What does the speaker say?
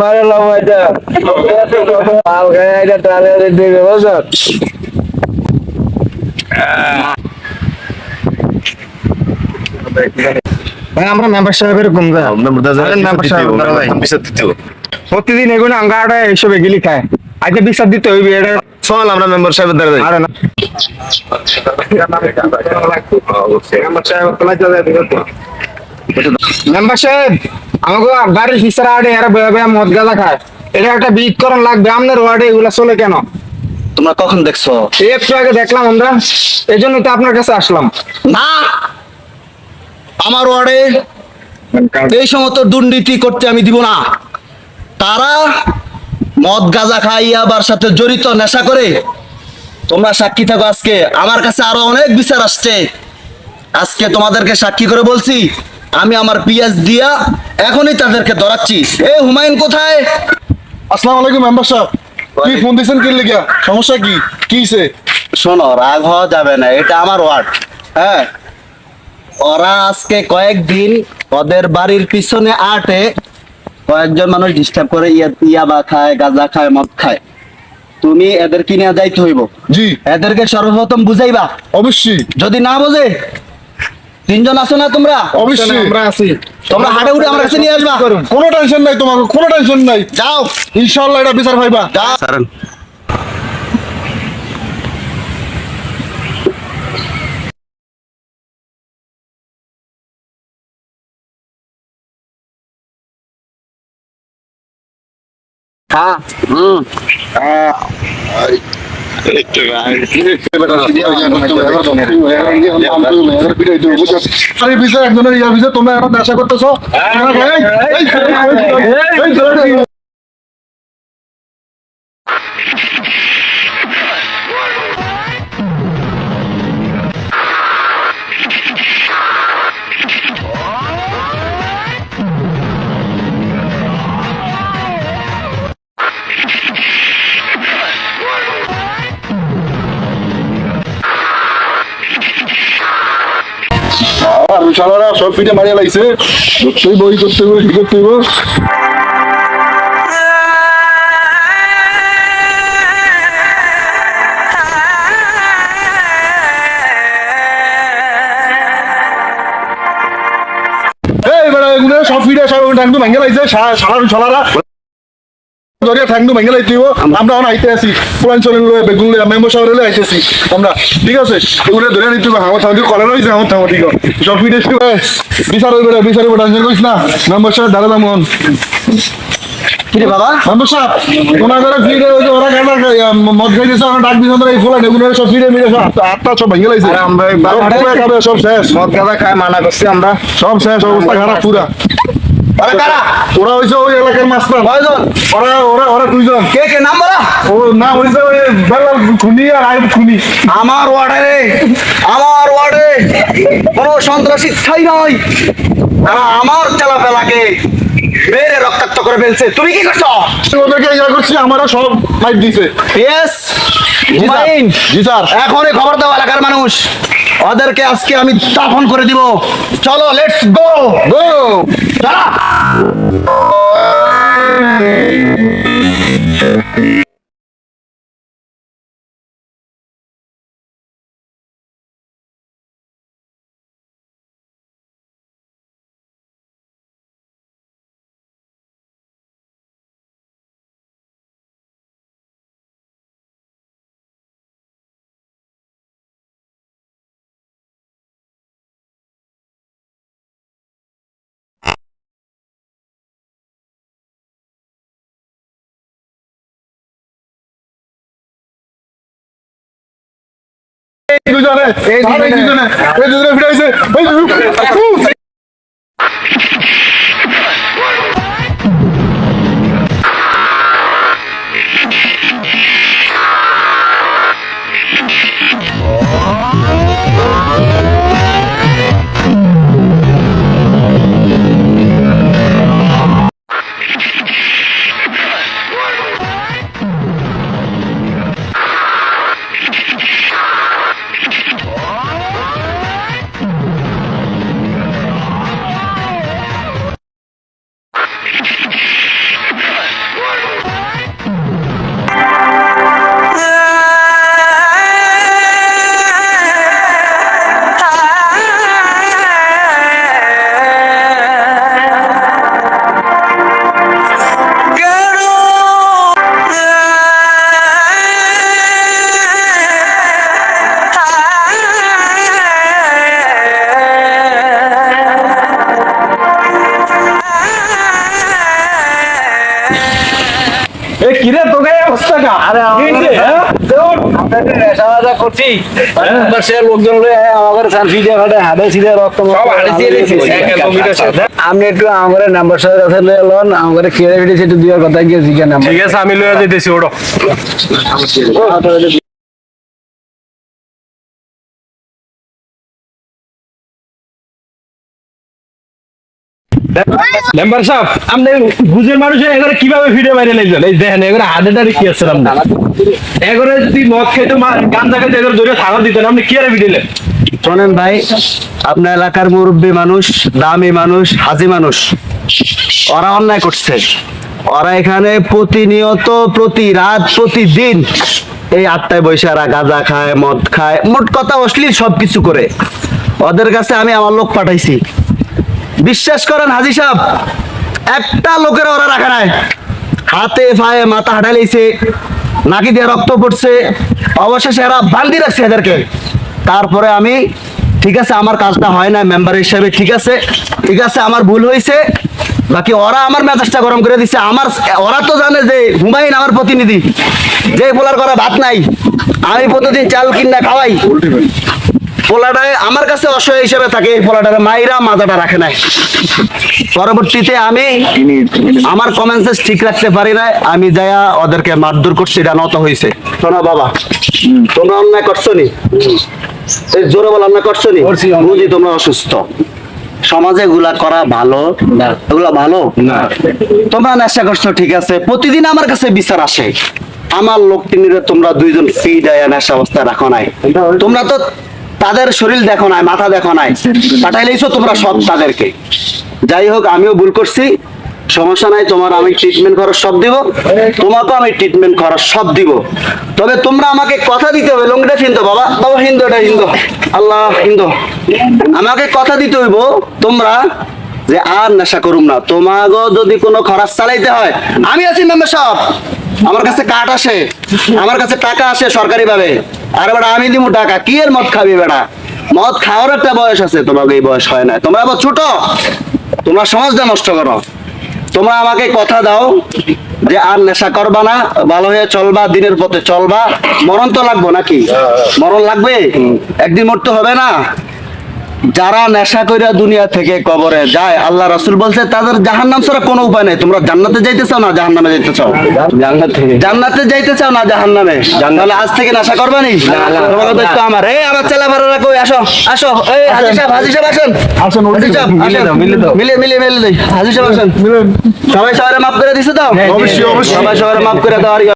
মারে লাভ এটা মাল খায় এটা টানে দিবে ভাই আমরা মেম্বার সাহেব এরকম যা আরে member সাহেব। প্রতিদিন এগুলো আঙ্গাটা এইসব এগুলি খায়। আজকে বিশ্বাস দিতে হইবে এটা চল আমরা মেম্বার সাহেবের দ্বারা যাই। আরে না। মেম্বার সাহেব আমাকে ফিসার আড়ে এরা বয়া বয়া মদ গাঁজা খায়। এটা একটা বিকরণ লাগবে আপনার ওয়ার্ডে এগুলা চলে কেন? তোমরা কখন দেখছ? একটু আগে দেখলাম আমরা এই জন্য তো আপনার কাছে আসলাম। না! আমার ওয়ার্ডে এই সমস্ত দুর্নীতি করতে আমি দিব না। তারা মদ গাঁজা খাই আবার সাথে জড়িত নেশা করে। তোমরা সাক্ষী থাকো আজকে। আমার কাছে আরও অনেক বিচার আসছে। আজকে তোমাদেরকে সাক্ষী করে বলছি আমি আমার পিএস দিয়া এখনই তাদেরকে ধরাচ্ছি। এ হুমায়ুন কোথায়? আসসালামু আলাইকুম মেম্বার সাহেব। কি ফোন দিছেন কি লিগা? সমস্যা কি? কি হইছে? শোনো রাগ হওয়া যাবে না এটা আমার ওয়ার্ড। হ্যাঁ? ওরা আজকে কয়েকদিন ওদের বাড়ির পিছনে আটে কয়েকজন মানুষ ডিস্টার্ব করে ইয়া- ইয়াবা খায় গাঁজা খায় মদ খায়। তুমি এদের কিনে যাইতে হইব। জি। এদেরকে সর্বপ্রথম বুঝাইবা। অবশ্যই। যদি না বোঝে তিনজন আছো না তোমরা? অবশ্যই। আমরা আছি। তোমরা হাটে উঠে আমার কাছে নিয়ে আসবা। কোনো টেনশন নাই তোমাকে কোনো টেনশন নাই। যাও। ইনশাআল্লাহ এটা বিচার পাইবা যাও। হ্যাঁ। আরে বিচার একজনের ইয়ার বিষয় তোমরা এখন নেশা করতেছো সব পিঠে মারিয়া লাগছে সত্যি বই করতে বই করতে সব ফিরে সব ট্যাঙ্কু ভাঙে লাগছে সারা শালারা দরিয়া ঠ্যাংটু ভেঙে লাইতে হইব আমরা আইতে পুরান লয়ে বেগুন লয়ে মেম্বার লয়ে আইতেছি আমরা ঠিক আছে? এগুলো ধরে নিতে হবে আমার হইছে আমার থামো ঠিক আছে সব বিচার হইবে রে, বিচার টেনশন করিস না? মেম্বার সাহেব দাঁড়া দাম কিরে বাবা? মেম্বার সাহেব তোমার ঘরে ফিরে ওই ওরা গাঁদা মদ খাইতেছে আমরা ডাক দিছে এই ফুলা এগুলো সব ফিরে মিলে সব আটটা- আটটা সব ভেঙে লাইছে। আমরা সব বাবা- পুরা খাবে, সব শেষ। মদ খায় মানা করছি আমরা সব শেষ অবস্থা খারাপ পুরা ওরা কারা? ওরা হইছে ওই এলাকার মাস্টার কয়জন? ওরা ওরা ওরা দুইজন। কে কে? নাম বলা। ও না হইছে ওই বেলাল খুনি আর আইব খুনি। আমার ওয়ার্ডে আমার ওয়ার্ডে। কোন সন্ত্রাসী ঠাই নয় তারা আমার চালাপেলাকে মেরে রক্তাক্ত করে ফেলছে। তুমি কি করছ? ওদেরকে ইয়া করছি আমারও সব মাইক দিছে। Yes ji sir. এখনই খবর দাও এলাকার মানুষ। ওদেরকে আজকে আমি দাফন করে দিব। চলো লেটস গো গো দাঁড়া দুজনে এই দুজনে এই দুজনে এই এ কিরে তোকে এই অবস্থা কা? আরে কি হইছে? আমরা একটু করছি। লোকজন আমাদের ঘাটে হাতে সিধে রক্ত। আপনি একটু নাম্বার সাহেবের কাছে লয়ে লন আমাদের খেয়ে ফেটেছে একটু দুয়ার কথা গিয়ে জিজ্ঞাসা নাম্বার ঠিক আছে আমি লয়ে যেতেছি মেম্বার আপনি এবারে কীভাবে বাইরে এই দেখেন এবারে হাতেটা কি যদি মদ খেতে দিতেন আপনি কি আর শোনেন ভাই, আপনার এলাকার মুরব্বী মানুষ, দামি মানুষ, হাজি মানুষ, ওরা অন্যায় করছে। ওরা এখানে প্রতিনিয়ত, প্রতি রাত, প্রতিদিন এই আটটায় বৈশারা গাঁজা খায়, মদ খায়, মোট কথা অশ্লীল সবকিছু করে। ওদের কাছে আমি আমার লোক পাঠাইছি। বিশ্বাস করেন হাজি সাহেব, একটা লোকের ওরা রাখে নাই। হাতে ফায়ে মাথা হাঁটাইছে নাকি দিয়ে রক্ত পড়ছে। অবশেষে এরা বান্দি রাখছে এদেরকে। তারপরে আমি, ঠিক আছে, আমার কাজটা হয় না মেম্বার হিসেবে, ঠিক আছে ঠিক আছে, আমার ভুল হয়েছে। বাকি ওরা আমার মেজাজটা গরম করে দিচ্ছে আমার, ওরা তো জানে যে হুমায়ুন আমার প্রতিনিধি। যে বলার করা ভাত নাই। আমি প্রতিদিন চাল কিনা খাওয়াই। পোলাটায় আমার কাছে অসহায় হিসেবে থাকে এই পোলাটারে মাইরা মাজাটা রাখে নাই। পরবর্তীতে আমি আমার কমেন্সেস ঠিক রাখতে পারি না আমি যায়া ওদেরকে মারধর করছি এটা নত হয়েছে শোনো বাবা তোমরা অন্যায় করছ নি? জোরে বল অন্যায় করছ নি? বুঝি তোমরা অসুস্থ। সমাজে এগুলা করা ভালো? না। এগুলা ভালো? না। তোমরা নেশা করছ ঠিক আছে। প্রতিদিন আমার কাছে বিচার আসে। আমার লোকটিনিরে তোমরা দুইজন ফি দেয় নেশা অবস্থায় রাখো নাই। তোমরা তো তাদের শরীর দেখো নাই, মাথা দেখো নাই। পাঠাইলেইছো তোমরা সব তাদেরকে। যাই হোক, আমিও ভুল করছি। সমস্যা নাই, তোমার আমি ট্রিটমেন্ট করার সব দিব। তোমাকেও আমি ট্রিটমেন্ট করার সব দিব। তবে তোমরা আমাকে কথা দিতে হবে লঙ্গিটা হিন্দু, বাবা। বাবা হিন্দু এটা হিন্দু। আল্লাহ, হিন্দু। আমাকে কথা দিতে হইব তোমরা যে আর নেশা করুম না। তোমাগো যদি কোনো খরচ চালাইতে হয়, আমি আছি মেম্বার সাহেব আমার কাছে কাঠ আসে। আমার কাছে টাকা আসে সরকারি ভাবে আর বেটা আমি দিব টাকা। কি এর মদ খাবি বেটা? মদ খাওয়ার একটা বয়স আছে তোমাকে এই বয়স হয় না। তোমরা আবার ছোট? তোমরা সমাজটা নষ্ট করো। তোমরা আমাকে কথা দাও যে আর নেশা করবা না ভালো হয়ে চলবা দিনের পথে চলবা। মরণ তো লাগবো নাকি? মরণ লাগবে? একদিন মরতে হবে না? যারা নেশা কইরা দুনিয়া থেকে কবরে যায় আল্লাহ রাসূল বলছে তাদের জাহান্নাম ছাড়া কোনো উপায় নেই। তোমরা জান্নাতে যাইতে চাও না জাহান্নামে যাইতে চাও জান্নাত। জান্নাতে যাইতে চাও না জাহান্নামে? তাহলে আজ থেকে নেশা করবে নি? তোমাকে দায়িত্ব আমার এই আমার ছেলে ভাড়া কই? আসো আসো। এই হাজি সাহেব হাজি সাহেব আসেন। আসেন, হাজি সাহেব মিলে আসেন। মিলে দাও। মিলে মিলে হাজি সাহেব আসেন। সবাই সবাই মাফ করে দিছো তো? অবশ্যই অবশ্যই সবাই সবাই মাফ করে দাও আর